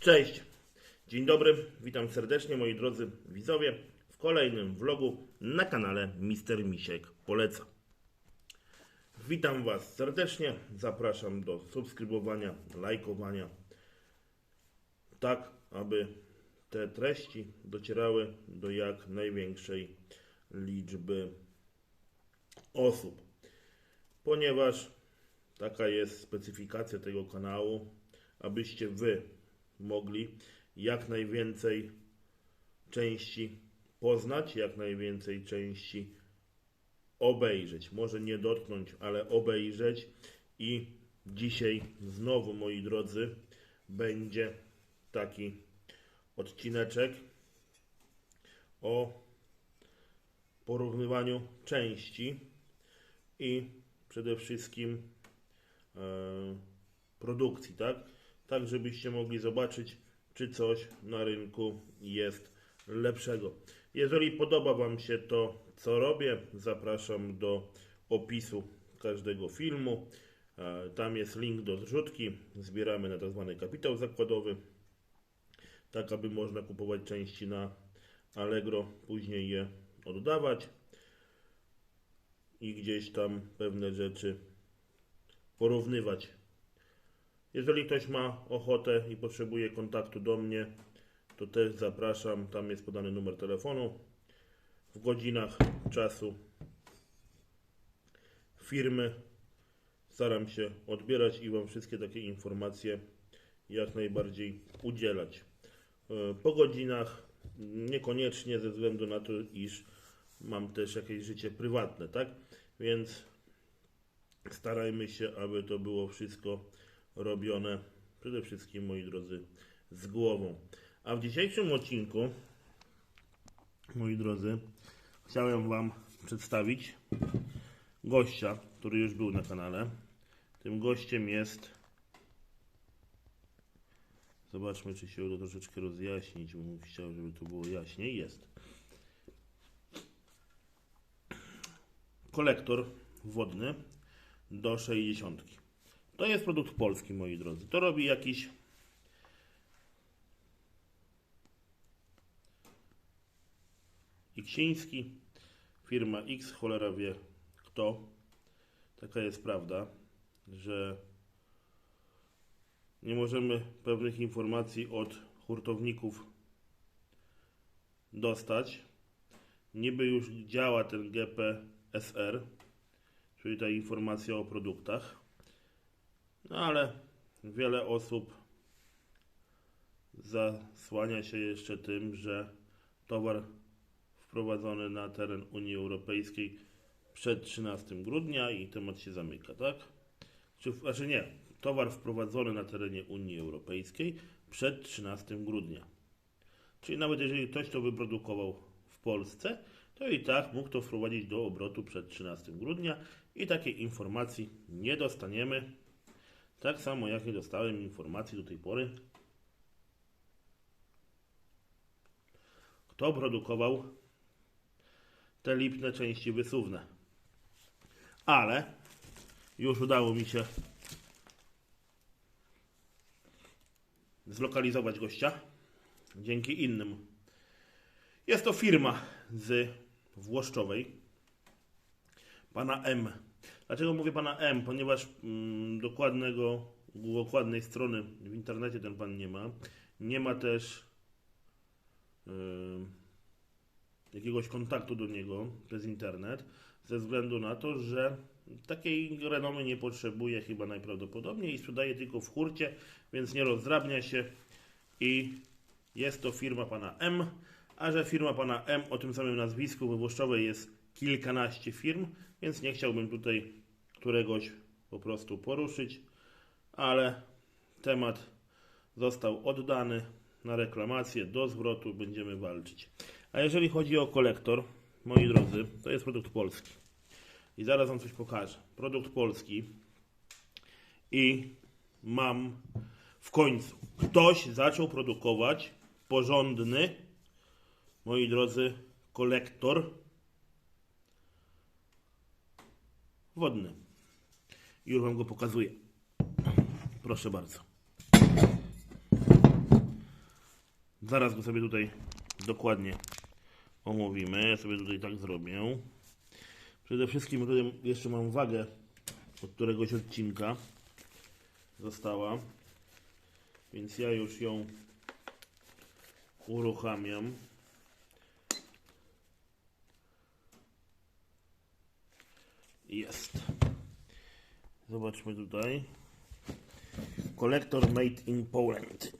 Cześć, dzień dobry, witam serdecznie moi drodzy widzowie w kolejnym vlogu na kanale Mister Misiek Poleca. Witam Was serdecznie, zapraszam do subskrybowania, lajkowania, tak aby te treści docierały do jak największej liczby osób, ponieważ taka jest specyfikacja tego kanału, abyście Wy mogli jak najwięcej części poznać, jak najwięcej części obejrzeć. Może nie dotknąć, ale obejrzeć. I dzisiaj znowu, moi drodzy, będzie taki odcineczek o porównywaniu części i przede wszystkim e, produkcji, tak? Tak, żebyście mogli zobaczyć, czy coś na rynku jest lepszego. Jeżeli podoba Wam się to, co robię, zapraszam do opisu każdego filmu. E, Tam jest link do zrzutki. Zbieramy na tzw. kapitał zakładowy, tak aby można kupować części na Allegro, później je oddawać i gdzieś tam pewne rzeczy porównywać. Jeżeli ktoś ma ochotę i potrzebuje kontaktu do mnie, to też zapraszam. Tam jest podany numer telefonu. W godzinach czasu firmy staram się odbierać i Wam wszystkie takie informacje jak najbardziej udzielać. E, Po godzinach niekoniecznie ze względu na to, iż mam też jakieś życie prywatne, tak? Więc starajmy się, aby to było wszystko robione przede wszystkim, moi drodzy, z głową. A w dzisiejszym odcinku, moi drodzy, chciałem Wam przedstawić gościa, który już był na kanale. Tym gościem jest. Zobaczmy, czy się uda troszeczkę rozjaśnić, bo chciał, żeby tu było jaśniej. Jest. Kolektor wodny do 60. To jest produkt polski, moi drodzy. To robi jakiś Iksiński, firma X, cholera wie kto. Taka jest prawda, że nie możemy pewnych informacji od hurtowników dostać. Niby już działa ten GPSR, czyli ta informacja o produktach. No ale wiele osób zasłania się jeszcze tym, że towar wprowadzony na teren Unii Europejskiej przed 13 grudnia i temat się zamyka, tak? Czy, znaczy nie, towar wprowadzony na terenie Unii Europejskiej przed 13 grudnia. Czyli nawet jeżeli ktoś to wyprodukował w Polsce, to i tak mógł to wprowadzić do obrotu przed 13 grudnia i takiej informacji nie dostaniemy. Tak samo jak nie dostałem informacji do tej pory, kto produkował te lipne części wysuwne. Ale już udało mi się zlokalizować gościa dzięki innym. Jest to firma z Włoszczowej, pana M. Dlaczego mówię pana M? Ponieważ mm, dokładnego, dokładnej strony w internecie ten pan nie ma. Nie ma też yy, jakiegoś kontaktu do niego przez internet, ze względu na to, że takiej renomy nie potrzebuje chyba najprawdopodobniej i sprzedaje tylko w hurcie, więc nie rozdrabnia się i jest to firma pana M, a że firma pana M o tym samym nazwisku we Włoszczowej jest kilkanaście firm, więc nie chciałbym tutaj któregoś po prostu poruszyć, ale temat został oddany na reklamację, do zwrotu będziemy walczyć. A jeżeli chodzi o kolektor, moi drodzy, to jest produkt polski. I zaraz Wam coś pokażę. Produkt polski i mam w końcu. Ktoś zaczął produkować porządny, moi drodzy, kolektor wodny. Już Wam go pokazuję. Proszę bardzo. Zaraz go sobie tutaj dokładnie omówimy. Ja sobie tutaj tak zrobię. Przede wszystkim tutaj jeszcze mam wagę od któregoś odcinka została. Więc ja już ją uruchamiam. Jest. Zobaczmy tutaj. Kolektor made in Poland.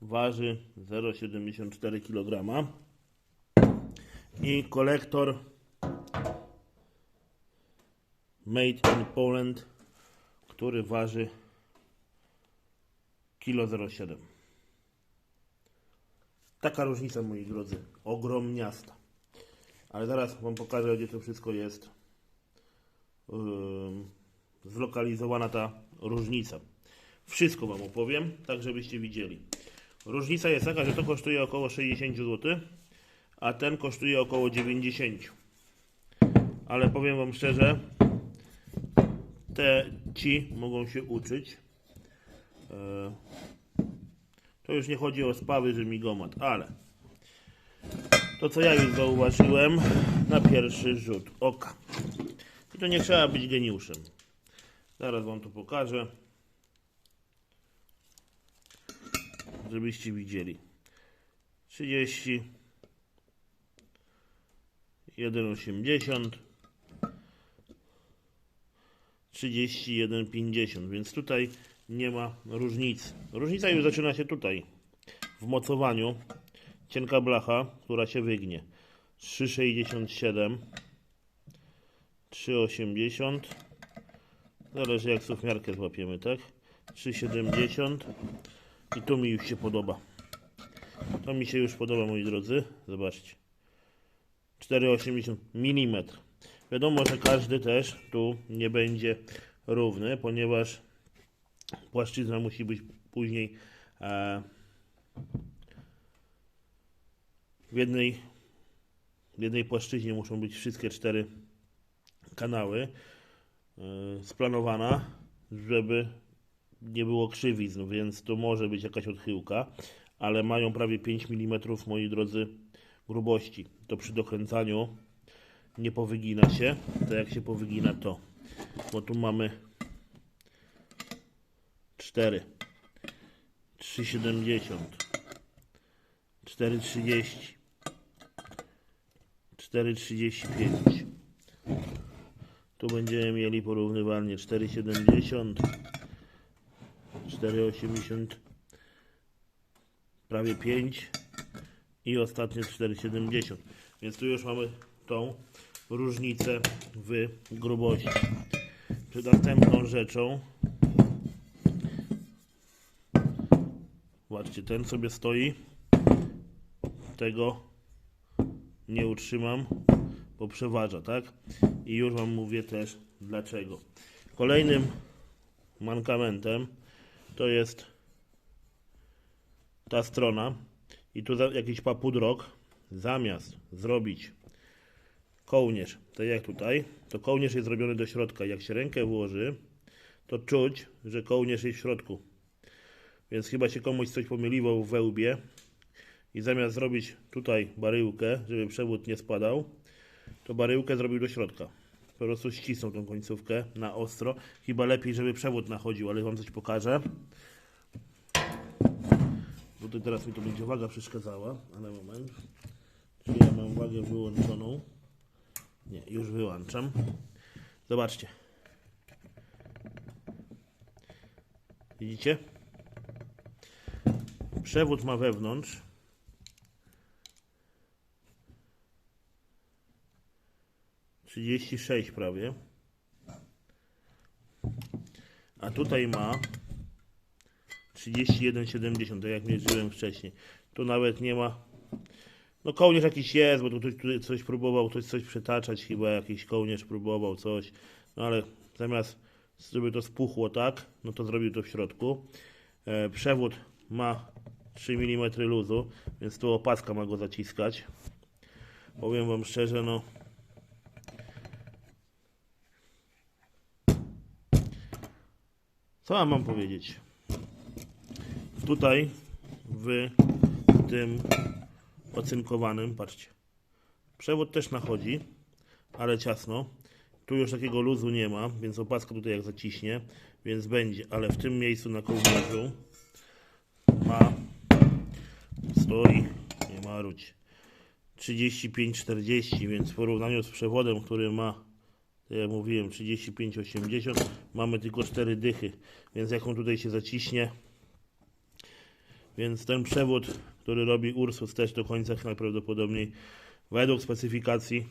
Waży 0,74 kg. I kolektor made in Poland, który waży kilo 0,7. Taka różnica, moi drodzy. Ogromniasta. Ale zaraz Wam pokażę, gdzie to wszystko jest ym, zlokalizowana ta różnica. Wszystko Wam opowiem, tak żebyście widzieli. Różnica jest taka, że to kosztuje około 60 zł, a ten kosztuje około 90. Ale powiem Wam szczerze, te ci mogą się uczyć. E, To już nie chodzi o spawy, że migomat, ale to co ja już zauważyłem na pierwszy rzut oka. I to nie trzeba być geniuszem. Zaraz Wam to pokażę. Żebyście widzieli. 30 1,80 31,50 więc tutaj nie ma różnicy. Różnica już zaczyna się tutaj w mocowaniu. Cienka blacha, która się wygnie. 3,67 3,80 Zależy jak suwmiarkę złapiemy, tak? 3,70 i tu mi już się podoba. To mi się już podoba, moi drodzy. Zobaczcie. 4,80 mm. Wiadomo, że każdy też tu nie będzie równy, ponieważ płaszczyzna musi być później e, w jednej w jednej płaszczyźnie muszą być wszystkie cztery kanały e, splanowana, żeby nie było krzywizn, więc to może być jakaś odchyłka, ale mają prawie 5 mm, moi drodzy, grubości. To przy dokręcaniu nie powygina się, to jak się powygina to, bo tu mamy 4, 3,70, 4,30, 4,35. Tu będziemy mieli porównywalnie 4,70, 4,80, prawie 5 i ostatnie 4,70. Więc tu już mamy tą różnicę w grubości. Przed następną rzeczą Zobaczcie, ten sobie stoi. Tego nie utrzymam, bo przeważa, tak? I już Wam mówię też dlaczego. Kolejnym mankamentem to jest ta strona i tu jakiś papudrok zamiast zrobić kołnierz, tak jak tutaj, to kołnierz jest zrobiony do środka. Jak się rękę włoży, to czuć, że kołnierz jest w środku. Więc chyba się komuś coś pomyliło w wełbie i zamiast zrobić tutaj baryłkę, żeby przewód nie spadał, to baryłkę zrobił do środka. Po prostu ścisnął tą końcówkę na ostro. Chyba lepiej, żeby przewód nachodził, ale wam coś pokażę. To teraz mi to będzie waga przeszkadzała, ale moment. Czy ja mam wagę wyłączoną? Nie, już wyłączam. Zobaczcie. Widzicie? Przewód ma wewnątrz. Trzydzieści sześć prawie. A tutaj ma 31,70, tak jak mierzyłem wcześniej. Tu nawet nie ma. No kołnierz jakiś jest, bo tu ktoś tu coś próbował, ktoś coś przetaczać, chyba jakiś kołnierz próbował coś. No ale zamiast żeby to spuchło tak, no to zrobił to w środku. E, przewód ma 3 mm luzu, więc tu opaska ma go zaciskać. Powiem Wam szczerze, no. Co ja mam powiedzieć? Tutaj w tym ocynkowanym, patrzcie. Przewód też nachodzi, ale ciasno. Tu już takiego luzu nie ma, więc opaska tutaj jak zaciśnie, więc będzie, ale w tym miejscu na kołnierzu ma stoi, nie ma ruć 35-40, więc w porównaniu z przewodem, który ma tak jak mówiłem 35-80 mamy tylko 4 dychy, więc jak on tutaj się zaciśnie więc ten przewód, który robi Ursus też do końca najprawdopodobniej według specyfikacji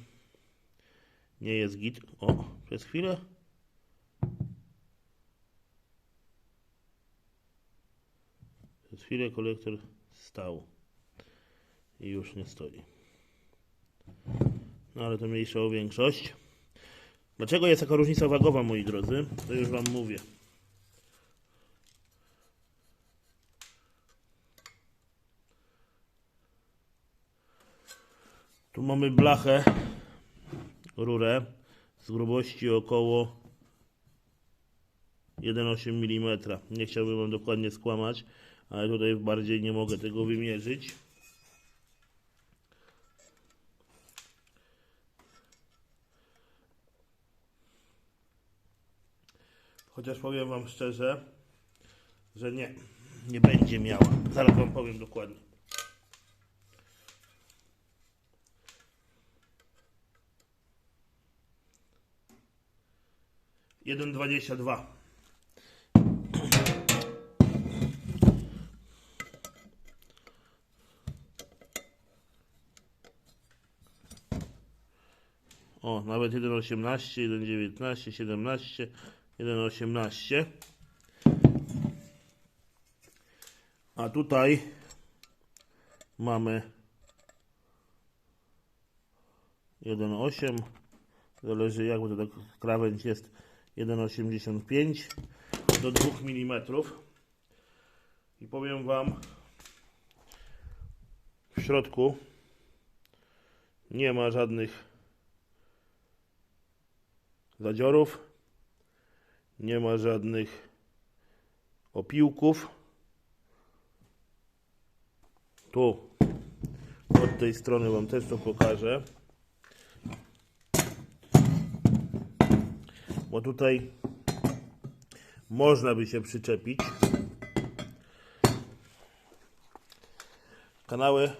nie jest git. O, przez chwilę. Przez chwilę kolektor stał i już nie stoi. No ale to mniejsza o większość. Dlaczego jest taka różnica wagowa, moi drodzy? To już Wam mówię. Tu mamy blachę, rurę z grubości około 1,8 mm. Nie chciałbym Wam dokładnie skłamać, ale tutaj bardziej nie mogę tego wymierzyć. Chociaż powiem Wam szczerze, że nie, nie będzie miała. Zaraz Wam powiem dokładnie. Jeden dwadzieścia dwa. O, nawet 1,18, 1,19, 17, 1,18. A tutaj mamy 1,8. Zależy jak, bo to tak krawędź jest 1,85 do 2 mm. I powiem Wam, w środku nie ma żadnych zadziorów, nie ma żadnych opiłków. Tu od tej strony Wam też to pokażę. Bo tutaj można by się przyczepić. Kanały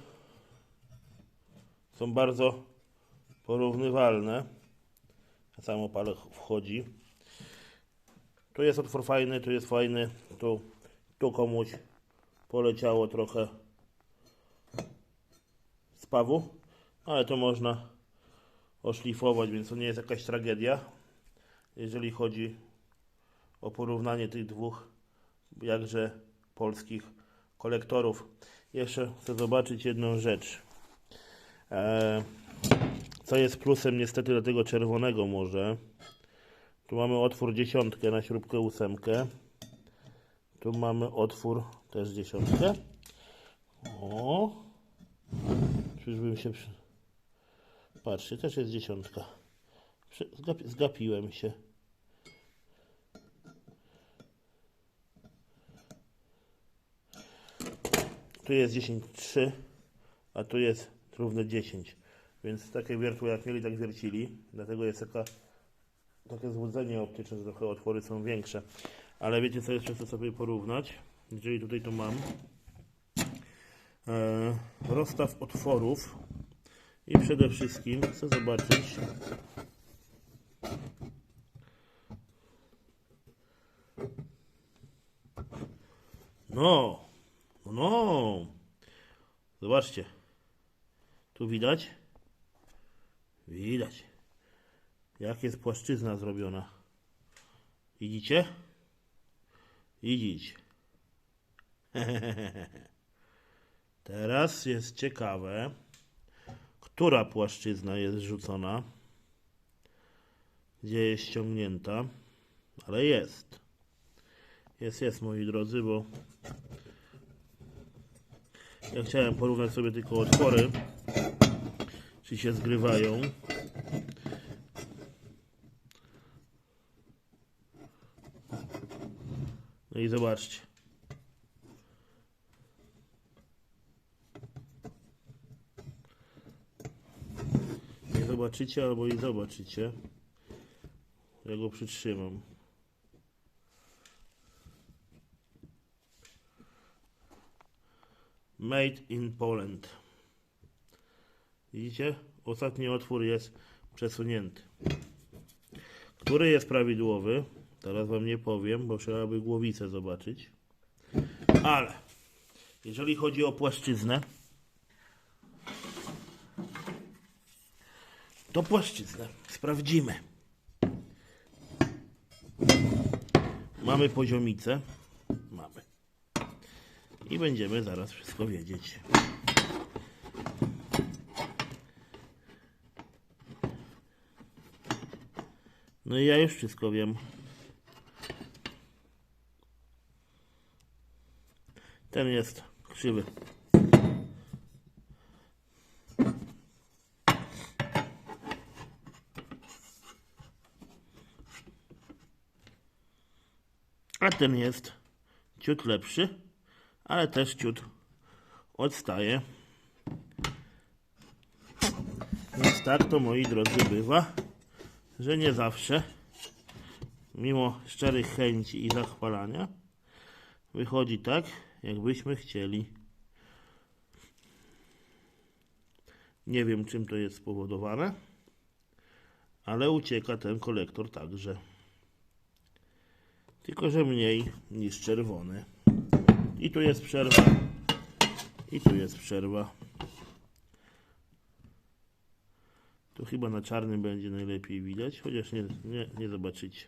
są bardzo porównywalne. Samo pale wchodzi. Tu jest otwór fajny, tu jest fajny. Tu, tu komuś poleciało trochę spawu, ale to można oszlifować, więc to nie jest jakaś tragedia. Jeżeli chodzi o porównanie tych dwóch jakże polskich kolektorów. Jeszcze chcę zobaczyć jedną rzecz. Eee, co jest plusem niestety do tego czerwonego może. Tu mamy otwór dziesiątkę na śrubkę ósemkę. Tu mamy otwór też dziesiątkę. O! Czyżbym się... Przy... Patrzcie, też jest dziesiątka. Zgapi... Zgapiłem się. Tu jest 10,3, a tu jest równe 10. Więc takie wiertło jak mieli, tak wiercili. Dlatego jest taka, takie złudzenie optyczne, że trochę otwory są większe. Ale wiecie co jeszcze chcę sobie porównać? Jeżeli tutaj to mam. E, rozstaw otworów. I przede wszystkim chcę zobaczyć No, no, zobaczcie. Tu widać? Widać. Jak jest płaszczyzna zrobiona. Widzicie? Widzicie. Teraz jest ciekawe, która płaszczyzna jest rzucona, gdzie jest ściągnięta, ale jest. Jest, jest moi drodzy, bo ja chciałem porównać sobie tylko otwory, czy się zgrywają. i zobaczcie. Nie zobaczycie albo i zobaczycie. Ja go przytrzymam. Made in Poland. Widzicie? Ostatni otwór jest przesunięty. Który jest prawidłowy? Teraz wam nie powiem, bo trzeba by głowicę zobaczyć. Ale jeżeli chodzi o płaszczyznę, to płaszczyznę sprawdzimy. Mamy poziomicę. Mamy. I będziemy zaraz wszystko wiedzieć. No i ja już wszystko wiem. Ten jest krzywy. A ten jest ciut lepszy, ale też ciut odstaje. Więc tak to moi drodzy bywa, że nie zawsze, mimo szczerych chęci i zachwalania, wychodzi tak, jakbyśmy chcieli. Nie wiem, czym to jest spowodowane, ale ucieka ten kolektor także. Tylko, że mniej niż czerwony. I tu jest przerwa. I tu jest przerwa. Tu chyba na czarnym będzie najlepiej widać, chociaż nie, nie, nie zobaczycie.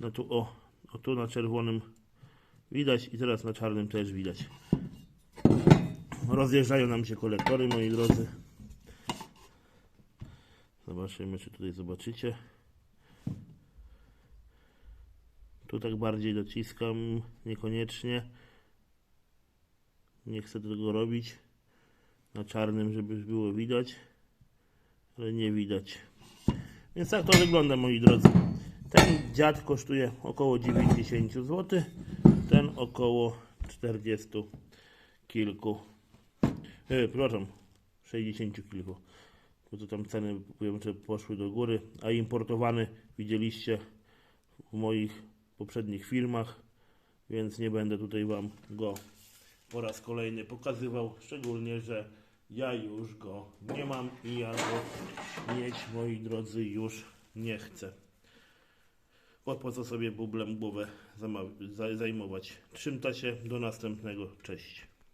No tu o, o tu na czerwonym widać i teraz na czarnym też widać. Rozjeżdżają nam się kolektory, moi drodzy. Zobaczymy, czy tutaj zobaczycie. Tu tak bardziej dociskam, niekoniecznie. Nie chcę tego robić na czarnym, żeby było widać, ale nie widać. Więc tak to wygląda, moi drodzy. Ten dziad kosztuje około 90 zł, ten około 40 kilku. E, przepraszam, 60 kilku. Bo to tam ceny powiem, że poszły do góry, a importowany widzieliście w moich poprzednich filmach, więc nie będę tutaj Wam go po raz kolejny pokazywał, szczególnie, że ja już go nie mam i ja go mieć, moi drodzy, już nie chcę. Po co sobie bublem głowę zajmować? Trzymta się, do następnego, cześć.